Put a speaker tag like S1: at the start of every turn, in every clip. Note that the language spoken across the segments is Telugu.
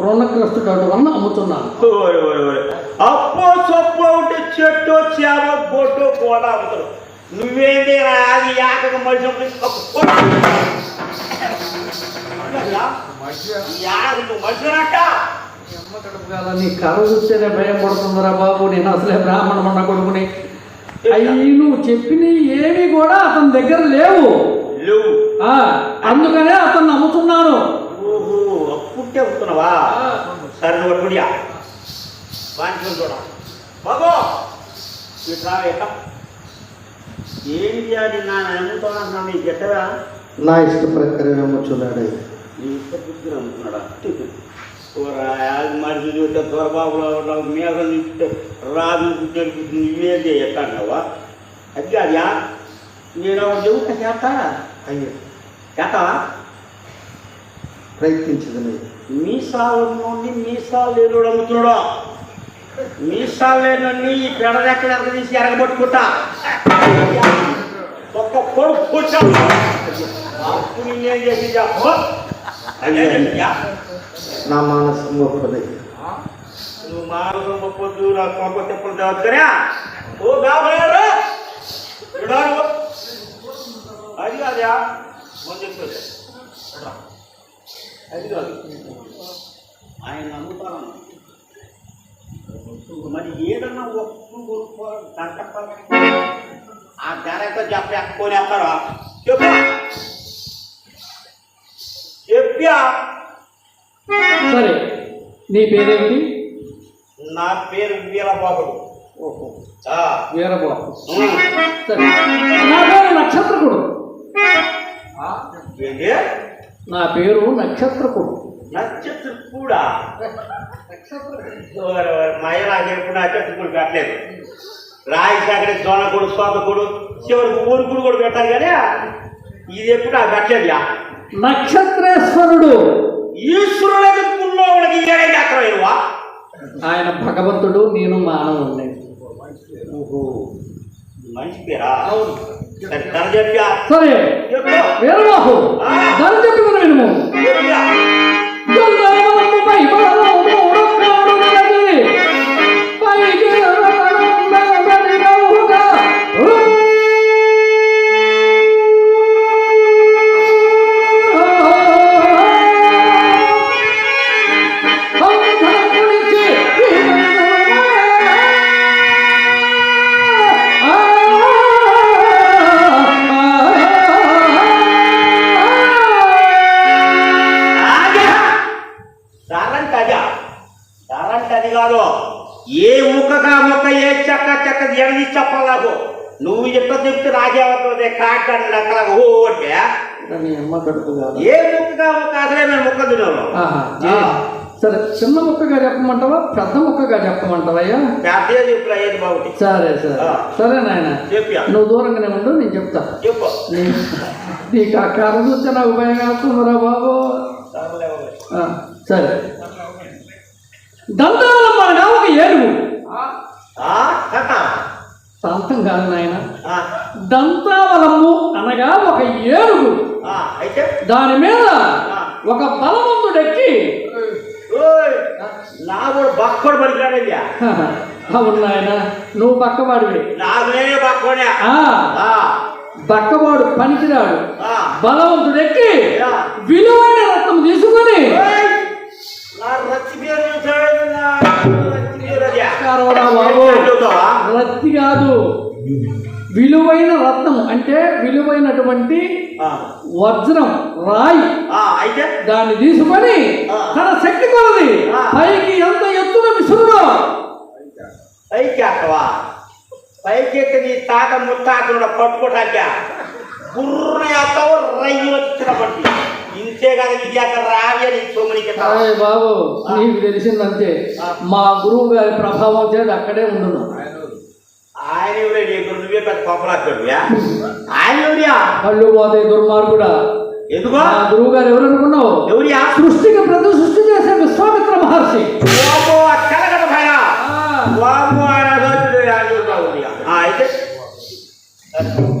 S1: రుణగ్రస్తుడు వలన అమ్ముతున్నాను.
S2: ఓయ్ ఓయ్ ఓయ్. అప్పో సొప్పో ఉంటే చెట్టు చేమ బొట్టు కూడా అమ్ముతారు. నువ్వేంటి అది యాకక మనిషి
S1: నీ కర్ర చూస్తేనే భయం పడుతుందిరా బాబు నేను అసలే బ్రాహ్మణ మొన్న కొడుకుని. అయ్యి నువ్వు చెప్పినవి ఏవి కూడా అతని దగ్గర లేవు.
S2: లేవు.
S1: ఆ, అందుకనే అతన్ని నమ్ముతున్నాను
S2: అప్పుంటే అమ్ముతున్నావా సరే నువ్వు అప్పుడియా వాంచుకొని చూడ బాబు ఇట్లా ఎట్ట ఏం చేయాలి నా నమ్ముతాను నీకు ఎట్టరా
S1: నా ఇష్ట ప్రకారం అమ్ముచున్నాడు
S2: నీ ఇష్ట బుద్ధిని అమ్ముతున్నాడా మనిషి చూస్తే దొరబాబులో ఉన్నావు మేఘం చూస్తే రాజు చూస్తే నువ్వేం చేయన్నావా అది కాదా నేను ఒకటి చెబుతా చేస్తా
S1: అయ్యో.
S2: చేస్తావా?
S1: ప్రయత్నించదు
S2: మీసాలు నుండి మీసాలు లేనుడు అమ్ముతున్నాడు? మీసాలు లేని ఈ పెడ రెక్కలు ఎంత తీసి ఎరగబట్టుకుంటా? ఒక్క కొడుకు చేసి
S1: నా మానసం గొప్పది
S2: నువ్వు మానసం పొద్దు నా కొంప తెప్పలు చదువుతారా ఓ బాబయ్యారు అది కాదా ముందు చెప్తుంది అది కాదు. ఆయన నమ్ముతాను మరి ఏదన్నా వస్తువు కొనుక్కోవాలి గంట పక్కన ఆ ధర ఎంత చెప్ప ఎక్కువని వేస్తారా చెప్పు. చెప్పా.
S1: సరే నీ పేరేంటి
S2: నా పేరు వీరబాబుడు
S1: ఓహో. వీరబాబు.
S2: ఉమ్.
S1: సరే. నా పేరు నక్షత్రకుడు. నా పేరు నక్షత్రకుడు.
S2: నక్షత్రం కూడా మహిళ ఎప్పుడు నక్షత్రం పెట్టలేదు. రాయి సాగర జోనకుడు సోదకుడు చివరికి ఊరుకుడు కూడా పెట్టాలి కానీ ఇది ఎప్పుడు నాకు పెట్టలేదుయా
S1: నక్షత్రేశ్వరుడు.
S2: ఈశ్వరుడికి పుల్లో వాళ్ళకి ఏడే చేస్తావా
S1: ఆయన భగవంతుడు నేను మానవుణ్ణి.
S2: ఓహో. మంచి పేరా సరే తన చెప్పా
S1: సరే
S2: చెప్పు
S1: వీరబాబు ధర చెప్పుకుని వినుము
S2: ముక్కగా ముక్క ఏ చెక్క చెక్క ఎడది చెప్పాలకు నువ్వు ఎట్ట చెప్తే రాజేవతుంది కాకాడు ఓ అంటే. ఏ ముక్కగా ముక్క అసలే మేము ముక్క
S1: ఏ? సరే చిన్న ముక్కగా చెప్పమంటావా పెద్ద ముక్కగా చెప్పమంటావయ్యా?
S2: పెద్ద చెప్పులు అయ్యేది బాగుంది?
S1: సరే సరే. సరే నాయన.
S2: చెప్పా
S1: నువ్వు దూరంగానే ఉండు నేను చెప్తా.
S2: చెప్పు.
S1: నీకు ఆ కర్ర చూస్తే నాకు భయం వేస్తుందిరా బాబు. సరే. అనగా ఒక ఏనుగు. సంతం కాదు నాయన. దంతావలము అనగా ఒక ఏనుగు.
S2: ఆ, అయితే?
S1: దాని మీద. ఒక బలవంతుడెక్కి
S2: ఓయ్, నా కూడా బక్కడు పలికాడయ్యా
S1: అవును నాయన నువ్వు పక్కవాడివి
S2: నాదే బక్కడే
S1: ఆ,
S2: ఆ,
S1: బక్కవాడు పనికిరాడు.
S2: ఆ.
S1: బలవంతుడెక్కి. విలువైన విలువైన రత్నం అంటే విలువైనటువంటి వజ్రం రాయి.
S2: ఆ, అయితే?
S1: దాన్ని తీసుకొని. తన శక్తి కొలది. పైకి ఎంత ఎత్తున విసురుడో.
S2: పైకి ఎక్కవా? పైకి ఎక్కి నీ తాత ముత్తాత పట్టుకోటాక గుర్ర ఎత్తావు రయ్యి వచ్చిన పట్టి. ఇంతే కదా అక్కడ రావే నీ సోమనికి
S1: బాబు నీకు తెలిసిందంతే. మా గురువు గారి ప్రభావం చేత అక్కడే ఉండును
S2: ఆయన ఎవరే నీకు నువ్వే పెద్ద కొప్పలాక్కడువా ఆయన ఎవరియా
S1: కళ్ళు పోతాయి దుర్మార్గుడా
S2: ఎందుకో
S1: మా గురువు గారు ఎవరు అనుకున్నావు
S2: ఎవరియా
S1: సృష్టికి ప్రతి సృష్టి చేసే విశ్వామిత్ర మహర్షి
S2: వామ్మో, ఆ తెలగడ భయ
S1: ఆ,
S2: వామ్మో, ఆయన అసలు ఆయన చూడరా ఎవరియా? ఆ, అయితే నువ్వు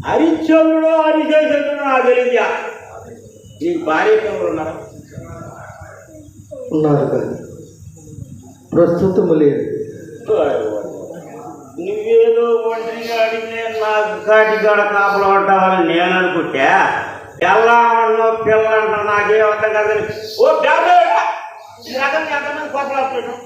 S3: హరిశ్చంద్రుడు
S2: హరిశ్చంద్రుడు హరిశేషుడు నాకు తెలియదు నీకు భార్య ఎవరు ఉన్నారు?
S3: ఉన్నారు కానీ ప్రస్తుతం లేదు.
S2: నువ్వేదో ఒంటరిగా అడిగితే నాకు కాటిగాడ కాపలు పట్టావని నేను అనుకుంటే పిల్లన్నో పిల్లంట నాకేం అర్థం కాదని ఓ ఈ రకంగా ఎంతమంది కోపలాడుతున్నాడు